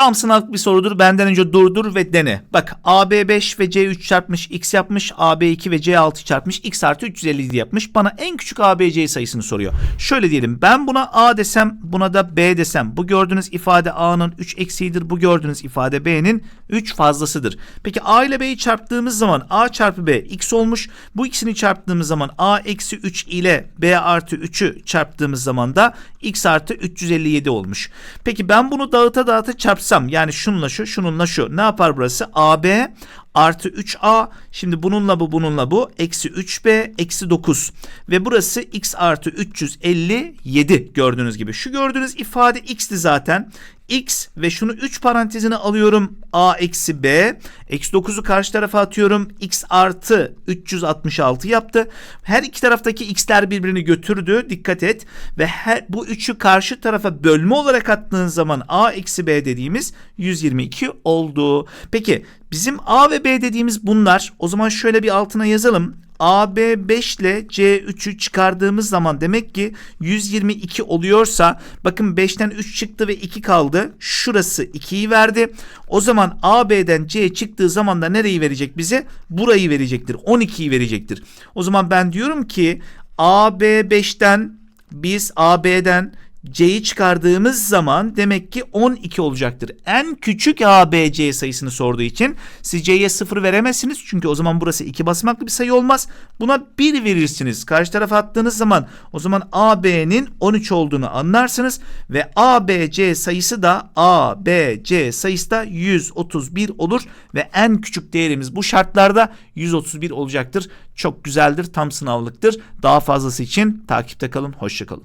Tam sınavlık bir sorudur. Benden önce durdur ve dene. Bak AB 5 ve C3 çarpmış x yapmış. AB 2 ve C6 çarpmış x artı 357 yapmış. Bana en küçük ABC sayısını soruyor. Şöyle diyelim ben buna A desem buna da B desem. Bu gördüğünüz ifade A'nın 3 eksiğidir. Bu gördüğünüz ifade B'nin 3 fazlasıdır. Peki A ile B'yi çarptığımız zaman A çarpı B x olmuş. Bu ikisini çarptığımız zaman A eksi 3 ile B artı 3'ü çarptığımız zaman da x artı 357 olmuş. Peki ben bunu dağıta dağıta çarpsam yani şununla şu şununla şu. Ne yapar burası? AB artı 3A şimdi bununla bu bununla bu. Eksi 3B eksi 9 ve burası x artı 357 gördüğünüz gibi. Şu gördüğünüz ifade x'ti zaten x ve şunu 3 parantezine alıyorum a eksi b eksi 9'u karşı tarafa atıyorum x artı 366 yaptı. Her iki taraftaki x'ler birbirini götürdü dikkat et ve her, bu 3'ü karşı tarafa bölme olarak attığın zaman a eksi b dediğimiz 122 oldu. Peki bizim a ve b dediğimiz bunlar o zaman şöyle bir altına yazalım. AB 5 ile C3'ü çıkardığımız zaman demek ki 122 oluyorsa bakın 5'ten 3 çıktı ve 2 kaldı. Şurası 2'yi verdi. O zaman AB'den C çıktığı zaman da nereyi verecek bize? Burayı verecektir. 12'yi verecektir. O zaman ben diyorum ki AB 5'ten biz AB'den C'yi çıkardığımız zaman demek ki 12 olacaktır. En küçük ABC sayısını sorduğu için siz C'ye 0 veremezsiniz. Çünkü o zaman burası 2 basamaklı bir sayı olmaz. Buna 1 verirsiniz. Karşı tarafa attığınız zaman o zaman AB'nin 13 olduğunu anlarsınız. Ve ABC sayısı da ABC sayısı da 131 olur. Ve en küçük değerimiz bu şartlarda 131 olacaktır. Çok güzeldir. Tam sınavlıktır. Daha fazlası için takipte kalın. Hoşçakalın.